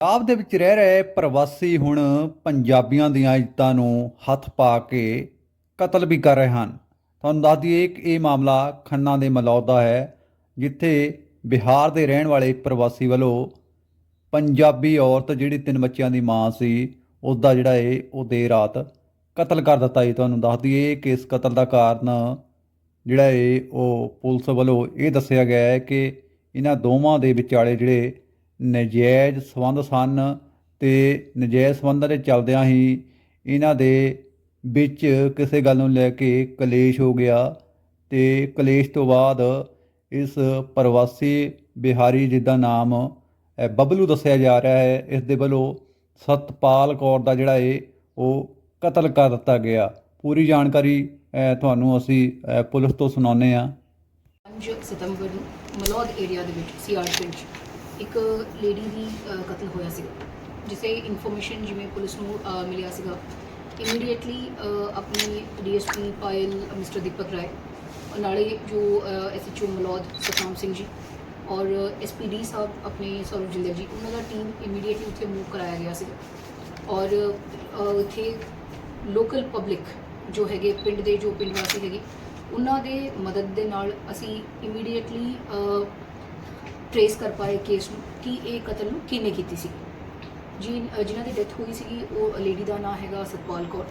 ਪੰਜਾਬ ਦੇ ਵਿੱਚ ਰਹਿ ਰਹੇ ਪ੍ਰਵਾਸੀ ਹੁਣ ਪੰਜਾਬੀਆਂ ਦੀਆਂ ਇੱਜ਼ਤਾਂ ਨੂੰ ਹੱਥ ਪਾ ਕੇ ਕਤਲ ਵੀ ਕਰ ਰਹੇ ਹਨ। ਤੁਹਾਨੂੰ ਦੱਸ ਦਈਏ ਕਿ ਇਹ ਮਾਮਲਾ ਖੰਨਾ ਦੇ ਮਲੌਦ ਦਾ ਹੈ, ਜਿੱਥੇ ਬਿਹਾਰ ਦੇ ਰਹਿਣ ਵਾਲੇ ਪ੍ਰਵਾਸੀ ਵੱਲੋਂ ਪੰਜਾਬੀ ਔਰਤ ਜਿਹੜੀ ਤਿੰਨ ਬੱਚਿਆਂ ਦੀ ਮਾਂ ਸੀ ਉਸ ਦਾ ਜਿਹੜਾ ਇਹ, ਉਹ ਦੇਰ ਰਾਤ ਕਤਲ ਕਰ ਦਿੱਤਾ ਏ ਤੁਹਾਨੂੰ ਦੱਸ ਦਈਏ ਕਿ ਇਸ ਕਤਲ ਦਾ ਕਾਰਨ ਜਿਹੜਾ ਇਹ, ਉਹ ਪੁਲਿਸ ਵੱਲੋਂ ਇਹ ਦੱਸਿਆ ਗਿਆ ਹੈ ਕਿ ਇਹਨਾਂ ਦੋਵਾਂ ਦੇ ਵਿਚਾਲੇ ਜਿਹੜੇ ਨਜਾਇਜ਼ ਸੰਬੰਧ ਸਨ ਤੇ ਨਜਾਇਜ਼ ਸੰਬੰਧਾਂ ਦੇ ਚੱਲਦਿਆਂ ਹੀ ਇਹਨਾਂ ਦੇ ਵਿੱਚ ਕਿਸੇ ਗੱਲ ਨੂੰ ਲੈ ਕੇ ਕਲੇਸ਼ ਹੋ ਗਿਆ ਤੇ ਕਲੇਸ਼ ਤੋਂ ਬਾਅਦ ਇਸ ਪ੍ਰਵਾਸੀ ਬਿਹਾਰੀ ਜਿੱਦਾਂ ਨਾਮ ਅ, ਬਬਲੂ ਦੱਸਿਆ ਜਾ ਰਿਹਾ ਹੈ ਇਸ ਦੇ ਵੱਲੋਂ ਸਤਪਾਲ ਕੌਰ ਦਾ ਜਿਹੜਾ ਇਹ ਉਹ ਕਤਲ ਕਰ ਦਿੱਤਾ ਗਿਆ। ਪੂਰੀ ਜਾਣਕਾਰੀ ਤੁਹਾਨੂੰ ਅਸੀਂ ਪੁਲਿਸ ਤੋਂ ਸੁਣਾਉਂਦੇ ਹਾਂ। 5 ਸਤੰਬਰ ਨੂੰ ਮਲੌਦ ਏਰੀਆ ਦੇ ਵਿੱਚ ਸੀਆਰ ਇੱਕ ਲੇਡੀ ਦੀ ਅ, ਕਤਲ ਹੋਇਆ ਸੀਗਾ ਜਿਸੇ ਇਨਫੋਰਮੇਸ਼ਨ ਜਿਵੇਂ ਪੁਲਿਸ ਨੂੰ ਅ, ਮਿਲਿਆ ਸੀਗਾ। ਇਮੀਡੀਏਟਲੀ ਆਪਣੀ ਡੀਐਸਪੀ ਪਾਇਲ ਮਿਸਟਰ ਦੀਪਕ ਰਾਏ ਔਰ ਨਾਲੇ ਜੋ ਐਸਐਚਓ ਮਲੌਦ ਸਤਨਾਮ ਸਿੰਘ ਜੀ ਔਰ ਐਸਪੀਡੀ ਸਾਹਿਬ ਆਪਣੇ ਸੌਰਵ ਜਿੰਦਰ ਜੀ ਉਹਨਾਂ ਦਾ ਟੀਮ ਇਮੀਡੀਏਟਲੀ ਉੱਥੇ ਮੂਵ ਕਰਾਇਆ ਗਿਆ ਸੀਗਾ। ਔਰ ਅ, ਉੱਥੇ ਲੋਕਲ ਪਬਲਿਕ ਜੋ ਹੈਗੇ ਪਿੰਡ ਦੇ ਜੋ ਪਿੰਡ ਵਾਸੀ ਹੈਗੇ ਉਹਨਾਂ ਦੇ ਮਦਦ ਦੇ ਨਾਲ ਅਸੀਂ ਇਮੀਡੀਏਟਲੀ ਟ੍ਰੇਸ ਕਰ ਪਾਏ ਕੇਸ ਨੂੰ ਕਿ ਇਹ ਕਤਲ ਨੂੰ ਕਿਹਨੇ ਕੀਤੀ ਸੀ। ਜੀ ਅ, ਜਿਨ੍ਹਾਂ ਦੀ ਡੈਥ ਹੋਈ ਸੀਗੀ ਉਹ ਲੇਡੀ ਦਾ ਨਾਮ ਹੈਗਾ ਸਤਪਾਲ ਕੌਰ।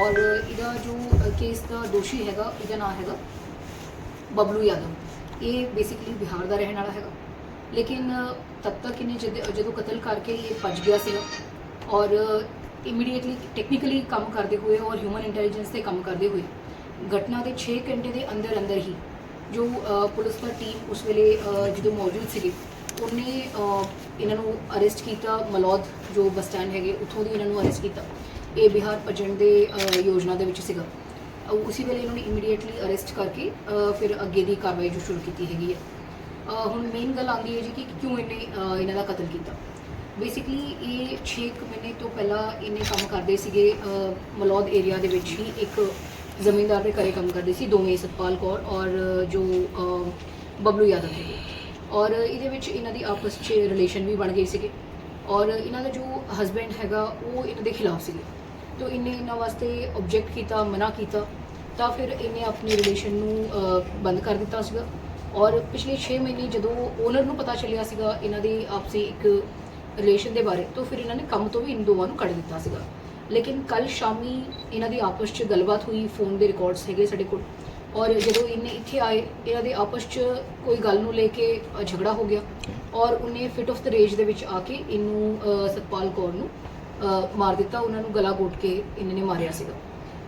ਔਰ ਇਹਦਾ ਜੋ ਕੇਸ ਦਾ ਦੋਸ਼ੀ ਹੈਗਾ ਇਹਦਾ ਨਾਮ ਹੈਗਾ ਬਬਲੂ ਯਾਦਵ। ਇਹ ਬੇਸਿਕਲੀ ਬਿਹਾਰ ਦਾ ਰਹਿਣ ਵਾਲਾ ਹੈਗਾ। ਲੇਕਿਨ ਤਦ ਤੱਕ ਇਹਨੇ ਜਦ- ਜਦੋਂ ਕਤਲ ਕਰਕੇ ਇਹ ਭੱਜ ਗਿਆ ਸੀਗਾ ਔਰ ਇਮੀਡੀਏਟਲੀ ਟੈਕਨੀਕਲੀ ਕੰਮ ਕਰਦੇ ਹੋਏ ਔਰ ਹਿਊਮਨ ਇੰਟੈਲੀਜੈਂਸ ਤੇ ਕੰਮ ਕਰਦੇ ਹੋਏ ਘਟਨਾ ਦੇ 6 ਘੰਟੇ ਦੇ ਅੰਦਰ ਅੰਦਰ ਹੀ ਜੋ ਪੁਲਿਸ ਦਾ ਟੀਮ ਉਸ ਵੇਲੇ ਜਦੋਂ ਮੌਜੂਦ ਸੀਗੀ ਉਹਨੇ ਇਹਨਾਂ ਨੂੰ ਅਰੈਸਟ ਕੀਤਾ ਮਲੌਦ ਜੋ ਬੱਸ ਸਟੈਂਡ ਹੈਗੇ ਉੱਥੋਂ ਦੀ ਇਹਨਾਂ ਨੂੰ ਅਰੈਸਟ ਕੀਤਾ। ਇਹ ਬਿਹਾਰ ਭੱਜਣ ਦੇ ਯੋਜਨਾ ਦੇ ਵਿੱਚ ਸੀਗਾ। ਅ, ਉਸੇ ਵੇਲੇ ਇਹਨਾਂ ਨੇ ਇਮੀਡੀਏਟਲੀ ਅਰੈਸਟ ਕਰਕੇ ਫਿਰ ਅੱਗੇ ਦੀ ਕਾਰਵਾਈ ਜੋ ਸ਼ੁਰੂ ਕੀਤੀ ਹੈਗੀ ਹੈ। ਹੁਣ ਮੇਨ ਗੱਲ ਆਉਂਦੀ ਹੈ ਜੀ ਕਿ ਕਿਉਂ ਇਹਨੇ ਇਹਨਾਂ ਦਾ ਕਤਲ ਕੀਤਾ। ਬੇਸਿਕਲੀ ਇਹ 6 ਮਹੀਨੇ ਤੋਂ ਪਹਿਲਾਂ ਇਹਨੇ ਕੰਮ ਕਰਦੇ ਸੀਗੇ ਮਲੌਦ ਏਰੀਆ ਦੇ ਵਿੱਚ ਹੀ ਇੱਕ ਜ਼ਮੀਂਦਾਰ ਦੇ ਘਰੇ ਕੰਮ ਕਰਦੇ ਸੀ ਦੋਵੇਂ ਸਤਪਾਲ ਕੌਰ ਔਰ ਜੋ ਬਬਲੂ ਯਾਦਵ ਹੈਗੇ ਔਰ ਇਹਦੇ ਵਿੱਚ ਇਹਨਾਂ ਦੀ ਆਪਸ 'ਚ ਰਿਲੇਸ਼ਨ ਵੀ ਬਣ ਗਏ ਸੀਗੇ ਔਰ ਇਹਨਾਂ ਦਾ ਜੋ ਹਸਬੈਂਡ ਹੈਗਾ ਉਹ ਇਹਨਾਂ ਦੇ ਖਿਲਾਫ ਸੀਗੇ ਤੋ ਇਹਨੇ ਇਹਨਾਂ ਵਾਸਤੇ ਆਬਜੈਕਟ ਕੀਤਾ ਮਨਾ ਕੀਤਾ ਤਾਂ ਫਿਰ ਇਹਨੇ ਆਪਣੀ ਰਿਲੇਸ਼ਨ ਨੂੰ ਬੰਦ ਕਰ ਦਿੱਤਾ ਸੀਗਾ ਔਰ ਪਿਛਲੇ 6 ਮਹੀਨੇ ਜਦੋਂ ਓਨਰ ਨੂੰ ਪਤਾ ਚੱਲਿਆ ਸੀਗਾ ਇਹਨਾਂ ਦੀ ਆਪਸੀ ਇੱਕ ਰਿਲੇਸ਼ਨ ਦੇ ਬਾਰੇ ਤਾਂ ਫਿਰ ਇਹਨਾਂ ਨੇ ਕੰਮ ਤੋਂ ਵੀ ਇਨ ਦੋਵਾਂ ਨੂੰ ਕੱਢ ਦਿੱਤਾ ਸੀਗਾ ਲੇਕਿਨ ਕੱਲ ਸ਼ਾਮੀ ਇਹਨਾਂ ਦੀ ਆਪਸ 'ਚ ਗੱਲਬਾਤ ਹੋਈ ਫੋਨ ਦੇ ਰਿਕਾਰਡਸ ਹੈਗੇ ਸਾਡੇ ਕੋਲ। ਔਰ ਜਦੋਂ ਇਹਨੇ ਇੱਥੇ ਆਏ ਇਹਨਾਂ ਦੇ ਆਪਸ 'ਚ ਕੋਈ ਗੱਲ ਨੂੰ ਲੈ ਕੇ ਅ, ਝਗੜਾ ਹੋ ਗਿਆ। ਔਰ ਉਹਨੇ ਫਿਟ ਆਫ ਦ ਰੇਜ ਦੇ ਵਿੱਚ ਆ ਕੇ ਇਹਨੂੰ ਅ, ਸਤਪਾਲ ਕੌਰ ਨੂੰ ਅ, ਮਾਰ ਦਿੱਤਾ ਉਹਨਾਂ ਨੂੰ ਗਲਾ ਘੋਟ ਕੇ ਇਹਨਾਂ ਨੇ ਮਾਰਿਆ ਸੀਗਾ।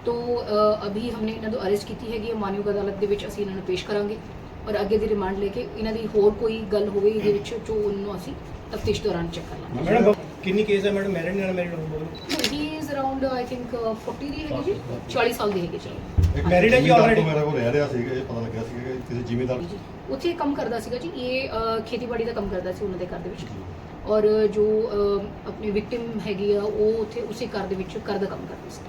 ਤੋ ਅ, ਅਭੀ ਹਮਨੇ ਇਹਨਾਂ ਨੂੰ ਅਰੈਸਟ ਕੀਤੀ ਹੈਗੀ ਹੈ ਮਾਨਯੋਗ ਅਦਾਲਤ ਦੇ ਵਿੱਚ ਅਸੀਂ ਇਹਨਾਂ ਨੂੰ ਪੇਸ਼ ਕਰਾਂਗੇ। ਔਰ ਅੱਗੇ ਦੀ ਰਿਮਾਂਡ ਲੈ ਕੇ ਇਹਨਾਂ ਦੀ ਹੋਰ ਕੋਈ ਗੱਲ ਹੋਵੇ ਇਹਦੇ ਵਿੱਚ ਜੋ ਉਹਨੂੰ ਅਸੀਂ ਤਫਤੀਸ਼ ਦੌਰਾਨ ਚੈੱਕ ਕਰ ਲਾਂਗੇ। ਮੈਡਮ ਕਿੰਨੀ ਕੇਸ ਹੈ ਮੈਡਮ? ਮੈਰਿਡ ਨਾਲ ਮੈਰਿਡ ਹੋ ਇਜ਼ ਅਰਾਊਂਡ ਆਈ ਥਿੰਕ 40 ਦੀ ਹੈਗੀ ਜੀ 40 ਸਾਲ ਦੀ ਹੈਗੀ ਜੀ। Married ਹੈ ਜੀ already? ਮੇਰੇ ਕੋਲ ਰਹਿ ਰਿਹਾ ਸੀਗਾ ਇਹ ਪਤਾ ਲੱਗਿਆ ਸੀਗਾ ਕਿ ਕਿਸੇ ਜ਼ਿਮੀਂਦਾਰ ਜੀ ਉੱਥੇ ਕੰਮ ਕਰਦਾ ਸੀਗਾ ਜੀ ਇਹ ਖੇਤੀਬਾੜੀ ਦਾ ਕੰਮ ਕਰਦਾ ਸੀ ਉਹਨਾਂ ਦੇ ਘਰ ਦੇ ਵਿੱਚ। ਔਰ ਜੋ ਆਪਣੀ ਵਿਕਟਿਮ ਹੈਗੀ ਆ ਉਹ ਉੱਥੇ ਉਸੇ ਘਰ ਦੇ ਵਿੱਚ ਘਰ ਦਾ ਕੰਮ ਕਰਦੀ ਸੀ।